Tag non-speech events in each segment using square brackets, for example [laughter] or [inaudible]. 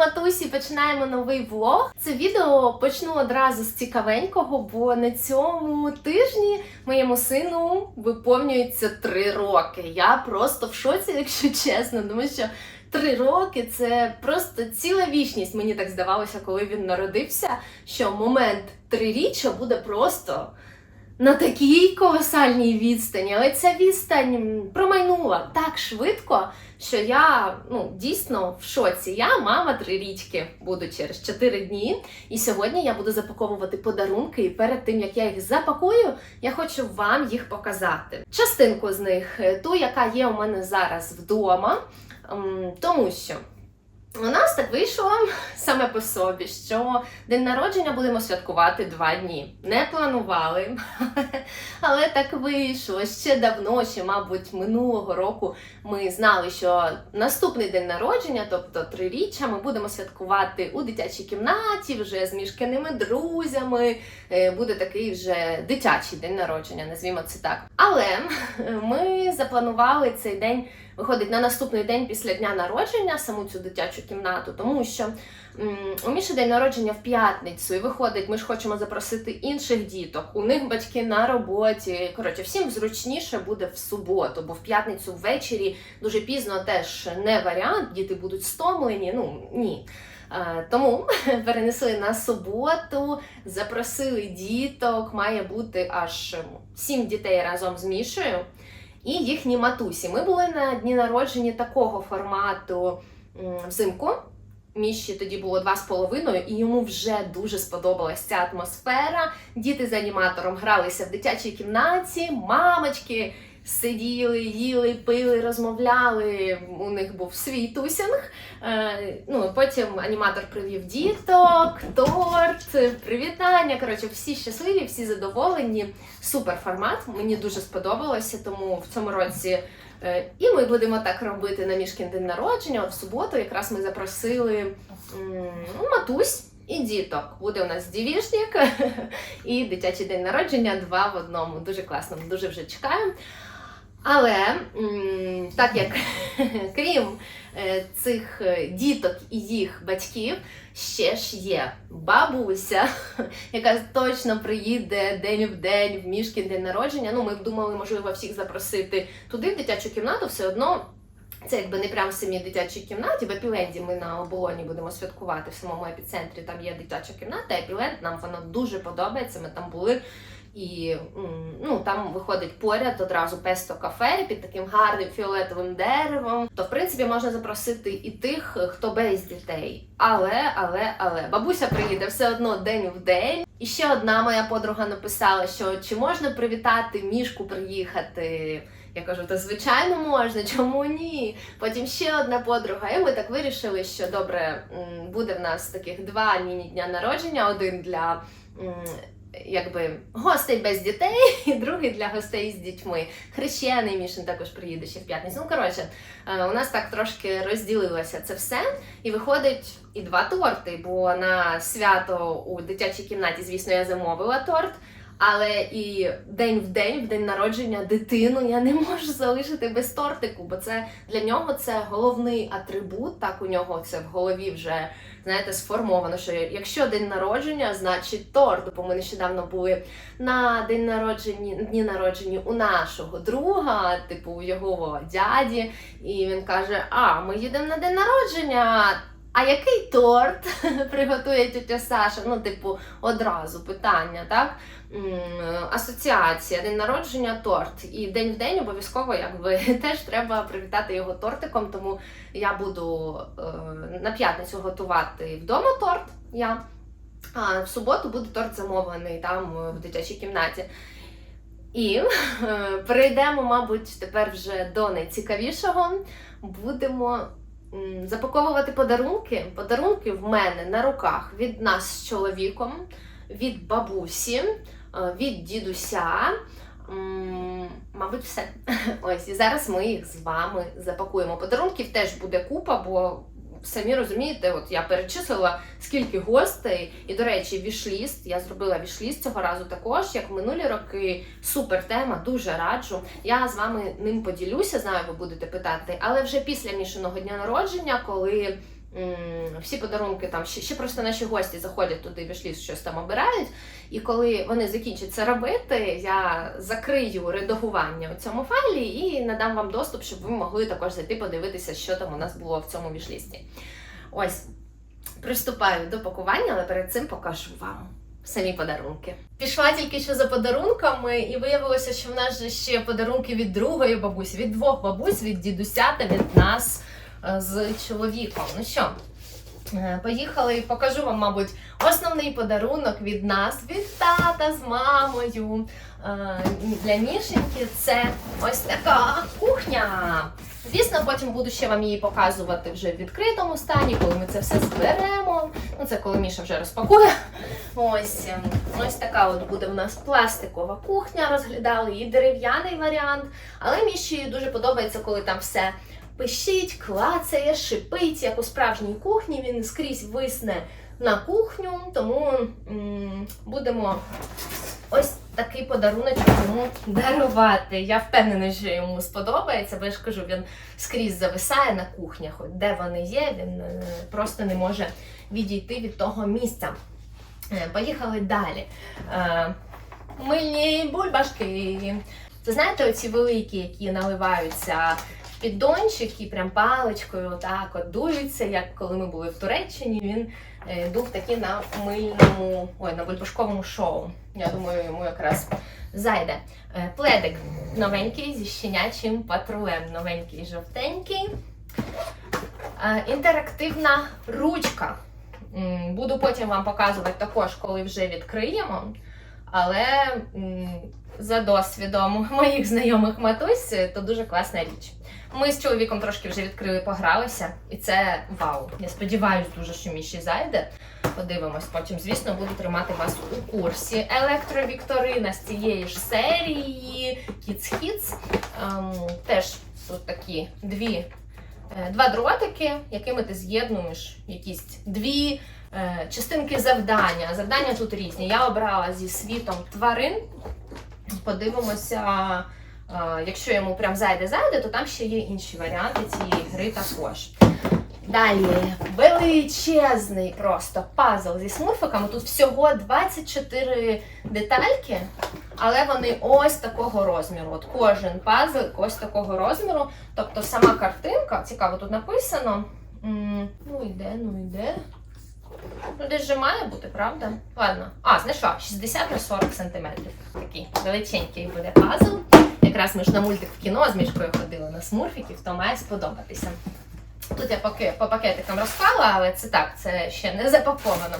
матусі! Починаємо новий влог. Це відео почну одразу з цікавенького, бо на цьому тижні моєму сину виповнюється три роки. Я просто в шоці, [laughs] якщо чесно, тому що три роки це просто ціла вічність. Мені так здавалося, коли він народився, що момент триріччя буде просто. На такій колосальній відстані, але ця відстань промайнула так швидко, що я ну дійсно в шоці. Я мама трирічки буду через 4 дні. І сьогодні я буду запаковувати подарунки. І перед тим як я їх запакую, я хочу вам їх показати. Частинку з них, е, ту, яка є у мене зараз вдома, тому що. У нас так вийшло [laughs] саме по собі, що день народження будемо святкувати два дні. Не планували, [laughs] але так вийшло. Ще давно, ще, мабуть, минулого року ми знали, що наступний день народження, тобто триріччя, ми будемо святкувати у дитячій кімнаті, вже з мішканими друзями. Е, Буде такий вже дитячий день народження, назвімо це так. Але [laughs] ми запланували цей день. Виходить на наступний день після дня народження, саму цю дитячу кімнату, тому що у Міші день народження в п'ятницю, і виходить, ми ж хочемо запросити інших діток. У них батьки на роботі. Коротше, всім зручніше буде в суботу, бо в п'ятницю ввечері дуже пізно теж не варіант, діти будуть стомлені. Ну ні. Е, Тому [laughs] перенесли на суботу, запросили діток, має бути аж сім дітей разом з Мішею і їхні матусі. Ми були на дні народження такого формату взимку. Міші тоді було два з половиною, і йому вже дуже сподобалась ця атмосфера. Діти з аніматором гралися в дитячій кімнаті, мамочки сиділи, їли, пили, розмовляли. У них був свій тусінг. Е, ну, потім аніматор привів діток, торт, привітання. Коротше, всі щасливі, всі задоволені. Супер формат. Мені дуже сподобалося, тому в цьому році. е, І ми будемо так робити на мішкін день народження. От в суботу якраз ми запросили матусь і діток. Буде у нас дівішник [laughs] і дитячий день народження два в одному. Дуже класно, дуже вже чекаю. Але так як [laughs] крім е, цих е, діток і їх батьків, ще ж є бабуся, [laughs] яка точно приїде день в день в мішкін день народження. Ну, ми думали, можливо, всіх запросити туди, в дитячу кімнату, все одно. Це якби не прямо в самій дитячій кімнаті. В Епіленді ми на оболоні будемо святкувати в самому епіцентрі. Там є дитяча кімната. Епіленд нам воно дуже подобається. Ми там були. І ну там виходить поряд одразу песто кафе під таким гарним фіолетовим деревом. То в принципі можна запросити і тих, хто без дітей. Але, але, але бабуся приїде все одно день в день. І ще одна моя подруга написала, що чи можна привітати мішку приїхати. Я кажу, та звичайно можна, чому ні? Потім ще одна подруга, і ми так вирішили, що добре буде в нас таких два міні-дня народження: один для якби гостей без дітей, [laughs] і другий для гостей з дітьми. Хрещений Мішин також приїде ще в п'ятницю. Ну коротше, е, у нас так трошки розділилося це все. І виходить і два торти, бо на свято у дитячій кімнаті, звісно, я замовила торт. Але і день в день, в день народження дитину я не можу залишити без тортику, бо це для нього це головний атрибут. Так у нього це в голові вже знаєте сформовано. Що якщо день народження, значить торт. Бо ми нещодавно були на день народження, дні народження у нашого друга, типу у його дяді, і він каже: А, ми їдемо на день народження. А який торт [laughs] приготує тетя Саша? Ну, типу, одразу питання, так? Асоціація, день народження, торт. І день в день обов'язково якби [laughs] теж треба привітати його тортиком. Тому я буду е, на п'ятницю готувати вдома торт. Я. А в суботу буде торт замовлений там е, в дитячій кімнаті. І [laughs] е, перейдемо, мабуть, тепер вже до найцікавішого. Будемо запаковувати подарунки. Подарунки в мене на руках від нас з чоловіком, від бабусі, від дідуся. Мабуть, все. [laughs] Ось і зараз ми їх з вами запакуємо. Подарунків теж буде купа, бо самі розумієте, от я перечислила скільки гостей. І, до речі, вішліст. Я зробила вішліст цього разу також, як минулі роки. Супер тема, дуже раджу. Я з вами ним поділюся, знаю, ви будете питати, але вже після мішаного дня народження, коли всі подарунки там ще, ще просто наші гості заходять туди, вішлі, щось там обирають. І коли вони закінчать це робити, я закрию редагування у цьому файлі і надам вам доступ, щоб ви могли також зайти подивитися, що там у нас було в цьому вішлісті. Ось приступаю до пакування, але перед цим покажу вам. Самі подарунки. Пішла тільки що за подарунками, і виявилося, що в нас же ще подарунки від другої бабусі, від двох бабусь, від дідуся та від нас з чоловіком. Ну що, е, поїхали і покажу вам, мабуть, основний подарунок від нас, від тата з мамою. Е, Для Мішеньки це ось така кухня. Звісно, потім буду ще вам її показувати вже в відкритому стані, коли ми це все зберемо. Ну, це коли Міша вже розпакує. Ось, ось така от буде в нас пластикова кухня. Розглядали і дерев'яний варіант. Але Міші дуже подобається, коли там все пищить, клацає, шипить, як у справжній кухні. Він скрізь висне на кухню, тому будемо ось такий подаруночок йому дарувати. Я впевнена, що йому сподобається, бо я ж кажу, він скрізь зависає на кухнях, де вони є, він е, просто не може відійти від того місця. Е, Поїхали далі. Е, Мильні бульбашки. Це знаєте, оці великі, які наливаються піддончик і прям паличкою так от дуються, як коли ми були в Туреччині. Він е, дув такі на мильному, ой, на бульбашковому шоу. Я думаю, йому якраз зайде. Е, Пледик новенький зі щенячим патрулем. Новенький жовтенький. Е, Інтерактивна ручка. Буду потім вам показувати також, коли вже відкриємо. Але за досвідом [laughs] моїх знайомих матусь, то дуже класна річ. Ми з чоловіком трошки вже відкрили, погралися, і це вау. Я сподіваюся дуже, що Міші зайде. Подивимось. Потім, звісно, буду тримати вас у курсі. Електровікторина з цієї ж серії Kids Hits. Ем, теж тут такі дві, е, два дротики, якими ти з'єднуєш якісь дві е, частинки завдання. Завдання тут різні. Я обрала зі світом тварин. Подивимося, якщо йому прям зайде-зайде, то там ще є інші варіанти цієї гри також. Далі величезний просто пазл зі смурфиками. Тут всього 24 детальки, але вони ось такого розміру. От кожен пазл ось такого розміру. Тобто сама картинка, цікаво, тут написано. Ну йде, ну йде. Ну, десь же має бути, правда? Ладно. А, знайшла 60 на 40 сантиметрів. Такий величенький буде пазл. Якраз ми ж на мультик в кіно з мішкою ходили на смурфіків, то має сподобатися. Тут я поки по пакетикам розклала, але це так, це ще не запаковано.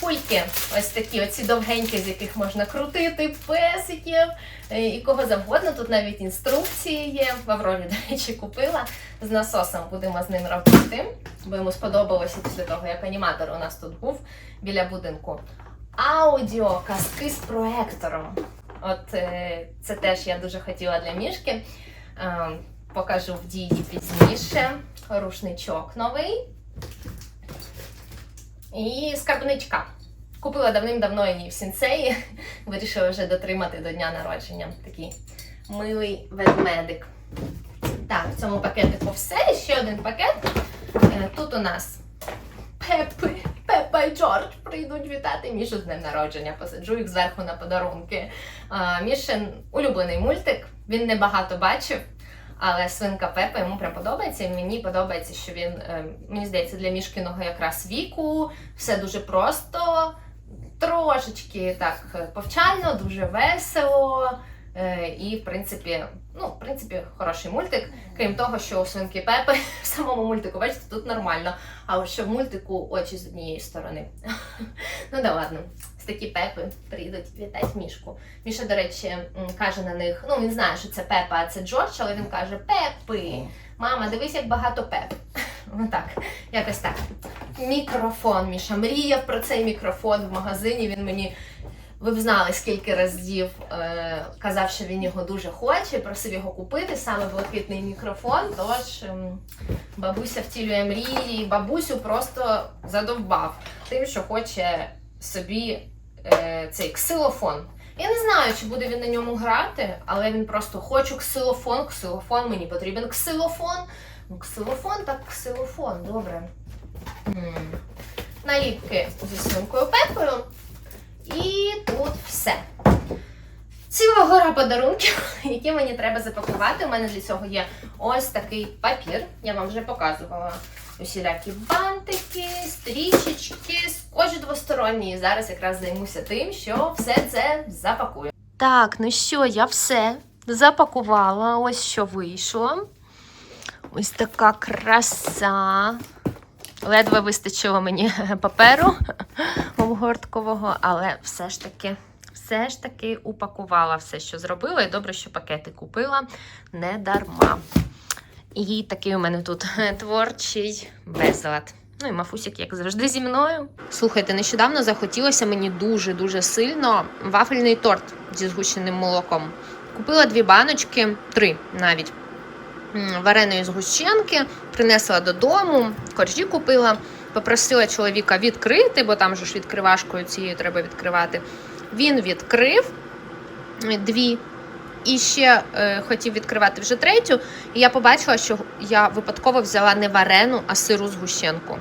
Кульки, ось такі, оці довгенькі, з яких можна крутити, песиків е, і кого завгодно. Тут навіть інструкції є. В Аврорі, [laughs] до речі, купила з насосом. Будемо з ним робити, бо йому сподобалося після того, як аніматор у нас тут був біля будинку. Аудіо, казки з проектором. От е, це теж я дуже хотіла для мішки. Е, покажу в дії пізніше. Рушничок новий. І скарбничка. Купила давним-давно її в сінцеї. [laughs] Вирішила вже дотримати до дня народження. Такий милий ведмедик. Так, в цьому пакетику все. Ще один пакет. Е, Тут у нас Пепи, Пепа і Джордж прийдуть вітати Мішу з днем народження. Посаджу їх зверху на подарунки. Мішин улюблений мультик. Він не багато бачив. Але свинка Пепа йому прям подобається. І мені подобається, що він, е, мені здається, для мішкиного якраз віку. Все дуже просто, трошечки так е, повчально, дуже весело. Е, І, в принципі, ну, в принципі, хороший мультик. Крім того, що у свинки Пепи [laughs] в самому мультику, бачите, тут нормально. А от що в мультику очі з однієї сторони. [laughs] ну да ладно. З такі пепи прийдуть вітати мішку. Міша, до речі, каже на них: ну він знає, що це Пепа, а це Джордж, але він каже: Пепи. Мама, дивись, як багато пеп. [laughs] Ну так, якось так. Мікрофон. Міша мріяв про цей мікрофон в магазині. Він мені. Ви б знали, скільки разів е, казав, що він його дуже хоче, просив його купити, саме блакитний мікрофон. Тож ем, бабуся втілює мрії, бабусю просто задовбав тим, що хоче собі е, цей ксилофон. Я не знаю, чи буде він на ньому грати, але він просто хочу ксилофон, ксилофон, мені потрібен ксилофон. Ну, ксилофон так ксилофон, добре. наліпки зі свинкою пепою. І тут все. Ціла гора подарунків, [laughs] які мені треба запакувати. У мене для цього є ось такий папір. Я вам вже показувала усілякі бантики, стрічечки, скотч двосторонній. Зараз якраз займуся тим, що все це запакую. Так, ну що, я все запакувала. Ось що вийшло. Ось така краса. Ледве вистачило мені [laughs] паперу обгорткового, але все ж таки, все ж таки упакувала все, що зробила. І добре, що пакети купила не дарма. І такий у мене тут [laughs] творчий безлад. Ну і мафусик, як завжди, зі мною. Слухайте, нещодавно захотілося мені дуже-дуже сильно вафельний торт зі згущеним молоком. Купила дві баночки, три навіть вареної згущенки, принесла додому, коржі купила, попросила чоловіка відкрити, бо там же ж відкривашкою цією треба відкривати. Він відкрив е, дві. І ще е, хотів відкривати вже третю, і я побачила, що я випадково взяла не варену, а сиру згущенку.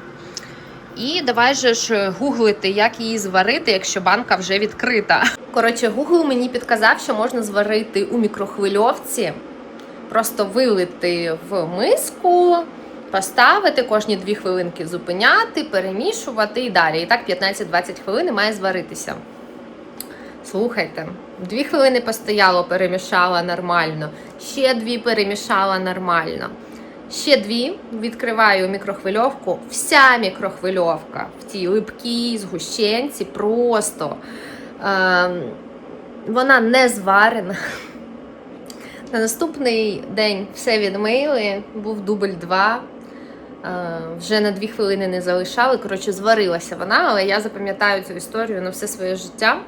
І давай же ж гуглити, як її зварити, якщо банка вже відкрита. Коротше, Google мені підказав, що можна зварити у мікрохвильовці, просто вилити в миску, поставити кожні 2 хвилинки зупиняти, перемішувати і далі. І так 15-20 хвилин має зваритися. Слухайте, дві хвилини постояло, перемішала нормально, ще дві перемішала нормально. Ще дві відкриваю мікрохвильовку. Вся мікрохвильовка в цій липкій згущенці просто е, вона не зварена. На наступний день все відмили, був дубль 2. Е, вже на дві хвилини не залишали. Коротше, зварилася вона, але я запам'ятаю цю історію на все своє життя.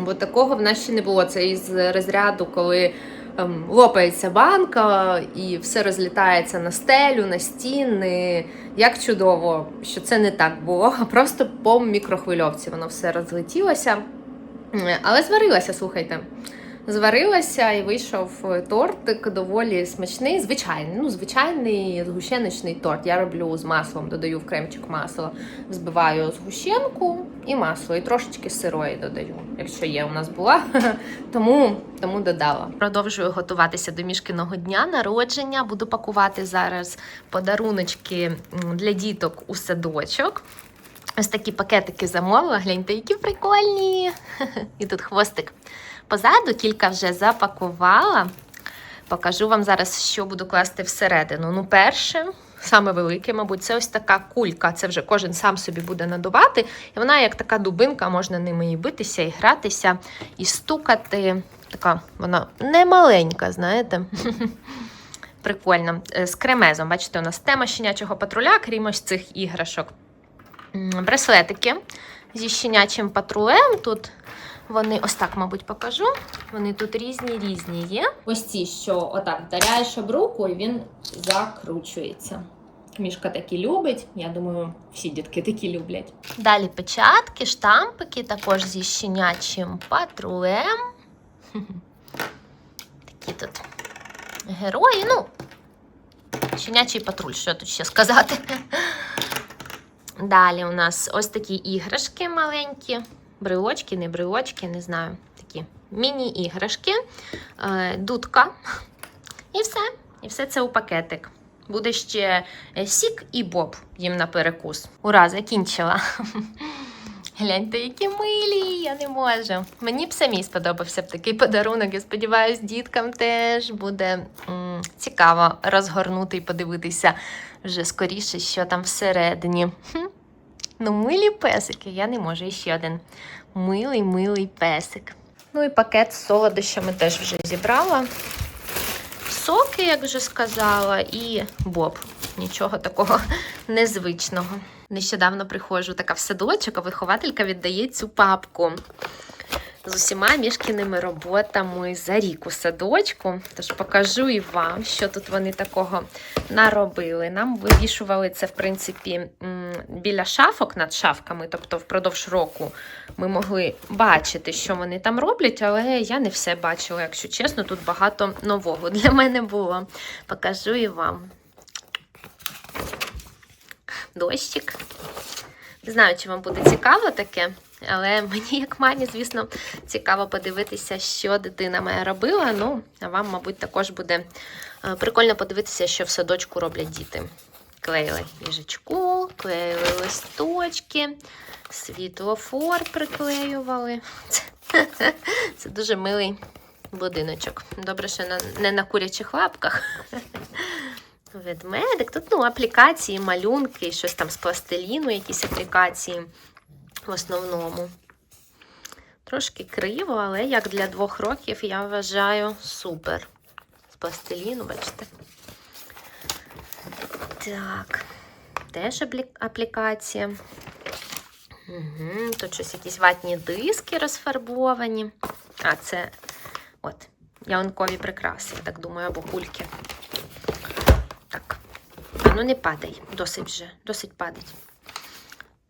Бо такого в нас ще не було. Це із розряду, коли ем, лопається банка і все розлітається на стелю, на стіни. Як чудово, що це не так було, а [laughs] просто по мікрохвильовці воно все розлетілося. Е, Але зварилася, слухайте. Зварилася і вийшов тортик доволі смачний, звичайний. Ну, звичайний згущеночний торт. Я роблю з маслом, додаю в кремчик масло, взбиваю згущенку і масло, і трошечки сирої додаю, якщо є у нас була. [laughs] тому, тому додала. Продовжую готуватися до мішкиного дня народження. Буду пакувати зараз подаруночки для діток у садочок. Ось такі пакетики замовила. Гляньте, які прикольні. [laughs] І тут хвостик. Позаду кілька вже запакувала. Покажу вам зараз, що буду класти всередину. Ну, перше, саме велике, мабуть, це ось така кулька. Це вже кожен сам собі буде надувати. І вона, як така дубинка, можна ними і битися, і гратися, і стукати. Така вона не маленька, знаєте. [laughs] Прикольно. Е, З кремезом. Бачите, у нас тема щенячого патруля, крім ось цих іграшок. Браслетики зі щенячим патрулем. Тут вони ось так, мабуть, покажу. Вони тут різні різні є. Ось ці, що отак вдаряєш об руку, і він закручується. Мішка такі любить. Я думаю, всі дітки такі люблять. Далі печатки, штампики, також зі щенячим патрулем. [laughs] Такі тут герої. Ну, щенячий патруль, що тут ще сказати. [laughs] Далі у нас ось такі іграшки маленькі, брелочки, не брелочки, не знаю. Такі міні-іграшки, е, дудка. І все. І все це у пакетик. Буде ще е, сік і боб їм на перекус. Ура, закінчила. [laughs] Гляньте, які милі, я не можу. Мені б самій сподобався б такий подарунок. Я сподіваюся, діткам теж буде м, цікаво розгорнути і подивитися вже скоріше, що там всередині. Хм. Ну, милі песики, я не можу. І ще один милий, милий песик. Ну і пакет з солодощами теж вже зібрала. Соки, як вже сказала, і боб. Нічого такого [laughs] незвичного. Нещодавно приходжу така в садочок, а вихователька віддає цю папку з усіма мішкіними роботами за рік у садочку. Тож покажу і вам, що тут вони такого наробили. Нам вивішували це, в принципі, м, біля шафок над шафками, тобто впродовж року ми могли бачити, що вони там роблять, але я не все бачила, якщо чесно, тут багато нового для мене було. Покажу і вам. Дощик. Не Знаю, чи вам буде цікаво таке, але мені, як мамі, звісно, цікаво подивитися, що дитина моя робила. Ну, а вам, мабуть, також буде е, прикольно подивитися, що в садочку роблять діти. Клеїли їжачку, клеїли листочки, світлофор приклеювали. [laughs] Це, дуже милий будиночок. Добре, що не на курячих лапках. [laughs] Ведмедик. Тут ну, аплікації, малюнки, щось там з пластиліну, якісь аплікації в основному. Трошки криво, але як для двох років, я вважаю супер. З пластиліну, бачите. Так, теж аплікація. Угу, тут щось якісь ватні диски розфарбовані. А, це от, ялинкові прикраси, я так думаю, або кульки. Так. А ну не падай. Досить вже, досить падать.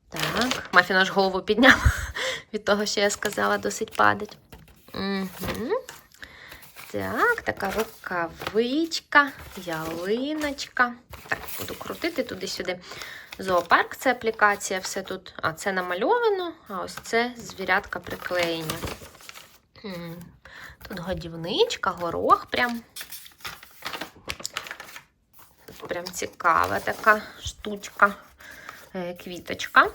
Так, Мафін аж голову підняв [laughs] від того, що я сказала, досить падать. Так, така рукавичка, ялиночка. Так, буду крутити туди-сюди. Зоопарк це аплікація, все тут. А це намальовано, а ось це звірятка приклеєні. М, Тут годівничка, горох прям. Тут прям цікава така штучка. Е, Квіточка.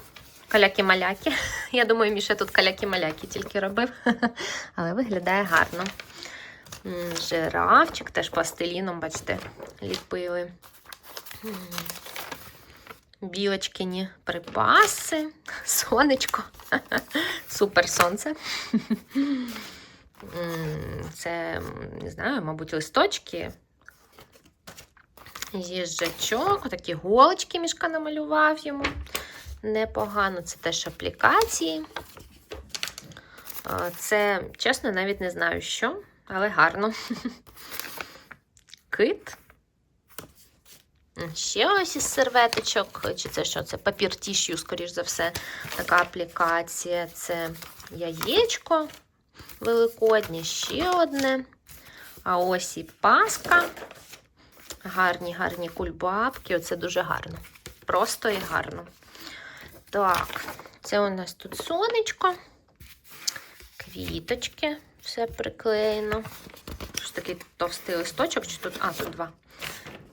Каляки-маляки. [laughs] Я думаю, Міша тут каляки-маляки тільки робив, [laughs] але виглядає гарно. Жирафчик теж пластиліном, бачите, ліпили. Білочкині припаси, сонечко. [laughs] Супер сонце. Це, не знаю, мабуть, листочки. Їжачок, такі голочки мішка намалював йому. Непогано, це теж аплікації. Це, чесно, навіть не знаю що, але гарно. [laughs] Кит. Ще ось із серветочок. Чи це що? Це папір тішю, скоріш за все, така аплікація. Це яєчко великоднє, ще одне. А ось і паска. Гарні, гарні кульбабки. Оце дуже гарно. Просто і гарно. Так, це у нас тут сонечко, квіточки, все приклеєно. Що такий товстий листочок, чи тут. А, тут два.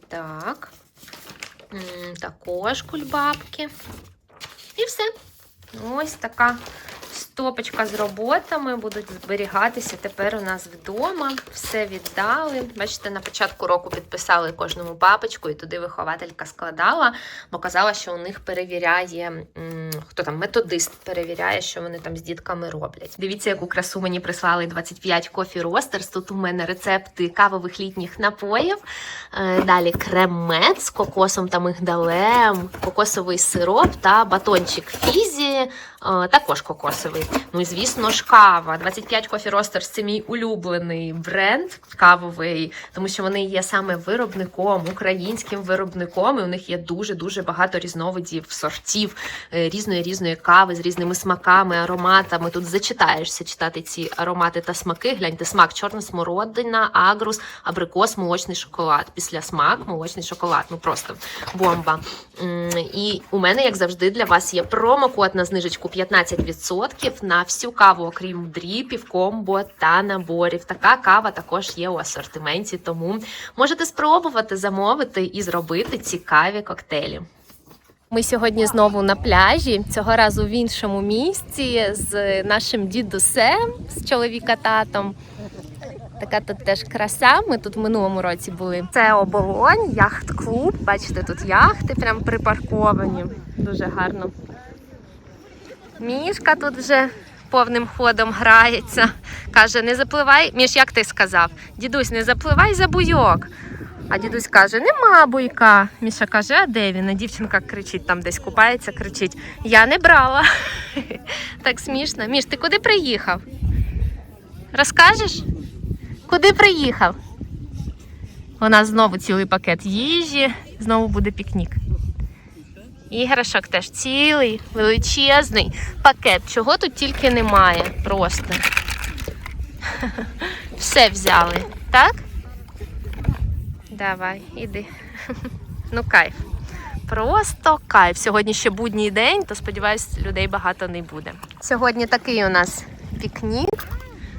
Так. Також кульбабки. І все. Ось така стопочка з роботами будуть зберігатися тепер у нас вдома. Все віддали. Бачите, на початку року підписали кожному папочку, і туди вихователька складала, бо казала, що у них перевіряє, хто там, методист перевіряє, що вони там з дітками роблять. Дивіться, яку красу мені прислали 25 кофі ростерс. Тут у мене рецепти кавових літніх напоїв. Е, Далі крем-мед з кокосом та мигдалем, кокосовий сироп та батончик фізі, також кокосовий. Ну і звісно ж, кава. 25 Coffee Roasters – це мій улюблений бренд кавовий, тому що вони є саме виробником, українським виробником. І у них є дуже дуже багато різновидів сортів е, різної різної кави з різними смаками, ароматами. Тут зачитаєшся читати ці аромати та смаки. Гляньте, смак чорна смородина, агрус, абрикос, молочний шоколад. Після смак, молочний шоколад. Ну просто бомба. І у мене, як завжди, для вас є промокод на знижечку 15% на всю каву, окрім дріпів, комбо та наборів. Така кава також є у асортименті, тому можете спробувати замовити і зробити цікаві коктейлі. Ми сьогодні знову на пляжі, цього разу в іншому місці з нашим дідусем, з чоловіка татом. Така тут теж краса. Ми тут в минулому році були. Це оболонь, яхт-клуб. Бачите, тут яхти прям припарковані. Дуже гарно. Мішка тут вже повним ходом грається. Каже, не запливай. Міш, як ти сказав? Дідусь, не запливай за буйок. А дідусь каже, нема буйка. Міша каже, а де він? А дівчинка кричить, там десь купається, кричить: Я не брала. [laughs] Так смішно. Міш, ти куди приїхав? Розкажеш? Куди приїхав? У нас знову цілий пакет їжі, знову буде пікнік. Іграшок теж цілий, величезний пакет. Чого тут тільки немає. Просто. [laughs] Все взяли, так? Давай, іди. [laughs] Ну, кайф. Просто кайф. Сьогодні ще будній день, то сподіваюсь, людей багато не буде. Сьогодні такий у нас пікнік.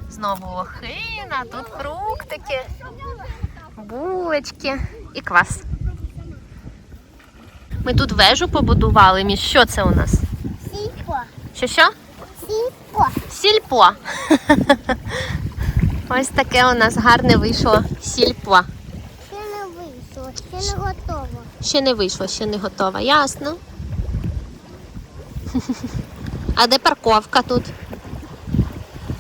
Знову лохина, тут фруктики, булочки і квас. Ми тут вежу побудували. Між що це у нас? Сіпо. Що що? Сіпо. Сільпо. [laughs] Ось таке у нас гарне вийшло сільпо. Ще не вийшло, ще не готово. Ще не вийшло, ще не готова. Ясно. [laughs] А де парковка тут?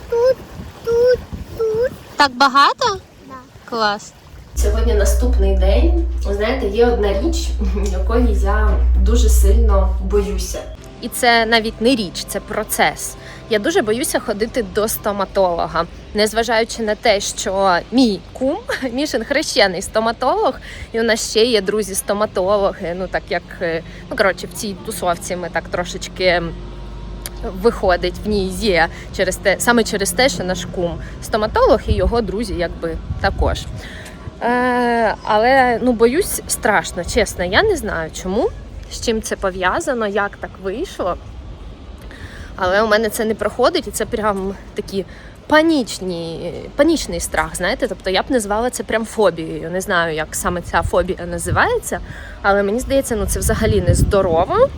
Тут, тут, тут. Так багато? Да. Клас. Сьогодні наступний день. Ви знаєте, є одна річ, [laughs] якої я дуже сильно боюся. І це навіть не річ, це процес. Я дуже боюся ходити до стоматолога, незважаючи на те, що мій кум, [laughs] Мішин хрещений стоматолог, і у нас ще є друзі стоматологи. Ну так як е, ну коротше, в цій тусовці ми так трошечки виходить в ній є через те, саме через те, що наш кум стоматолог і його друзі, якби також. Е, але ну боюсь страшно, чесно. Я не знаю чому, з чим це пов'язано, як так вийшло. Але у мене це не проходить, і це прям такі панічні, панічний страх, знаєте. Тобто я б не звала це прям фобією. Не знаю, як саме ця фобія називається, але мені здається, ну це взагалі не здорово.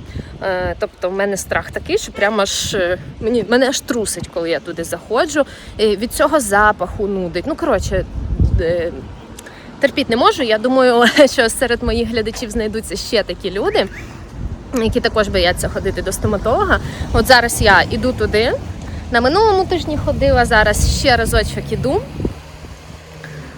Е, Тобто, в мене страх такий, що прямо аж е, мені мене аж трусить, коли я туди заходжу. Від цього запаху нудить. Ну коротше. Терпіть не можу. Я думаю, [laughs] що серед моїх глядачів знайдуться ще такі люди, які також бояться ходити до стоматолога. От зараз я іду туди. На минулому тижні ходила, зараз ще разочок іду.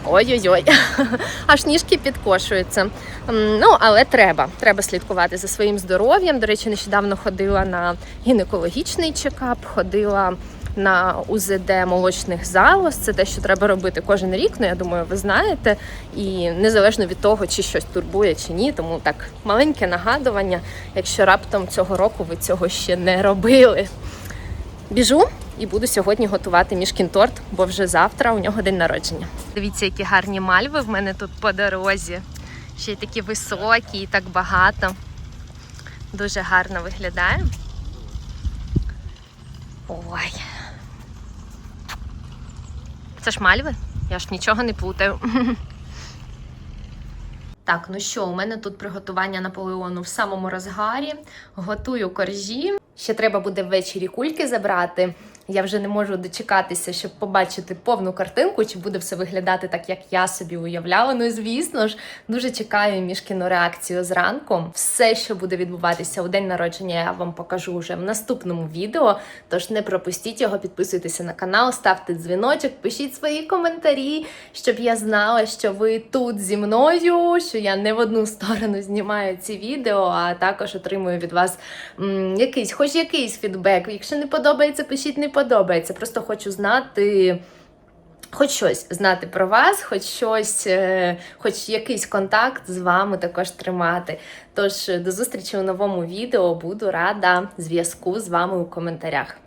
Ой-ой-ой, [laughs] аж ніжки підкошуються. Ну, але треба. Треба слідкувати за своїм здоров'ям. До речі, нещодавно ходила на гінекологічний чекап, ходила на УЗД молочних залоз. Це те, що треба робити кожен рік. Ну, я думаю, ви знаєте. І незалежно від того, чи щось турбує чи ні. Тому так маленьке нагадування, якщо раптом цього року ви цього ще не робили. Біжу і буду сьогодні готувати мішкін торт, бо вже завтра у нього день народження. Дивіться, які гарні мальви в мене тут по дорозі. Ще й такі високі і так багато. Дуже гарно виглядає. Ой. Це ж мальви? Я ж нічого не плутаю. [laughs] Так, ну що, у мене тут приготування Наполеону в самому розгарі. Готую коржі. Ще треба буде ввечері кульки забрати. Я вже не можу дочекатися, щоб побачити повну картинку, чи буде все виглядати так, як я собі уявляла. Ну і звісно ж, дуже чекаю мішкіну реакцію зранку. Все, що буде відбуватися у день народження, я вам покажу вже в наступному відео. Тож не пропустіть його, підписуйтеся на канал, ставте дзвіночок, пишіть свої коментарі, щоб я знала, що ви тут зі мною, що я не в одну сторону знімаю ці відео, а також отримую від вас м, якийсь, хоч якийсь фідбек. Якщо не подобається, пишіть не подобається. Просто хочу знати. Хоч щось знати про вас, хоч щось, е, хоч якийсь контакт з вами також тримати. Тож до зустрічі у новому відео. Буду рада зв'язку з вами у коментарях.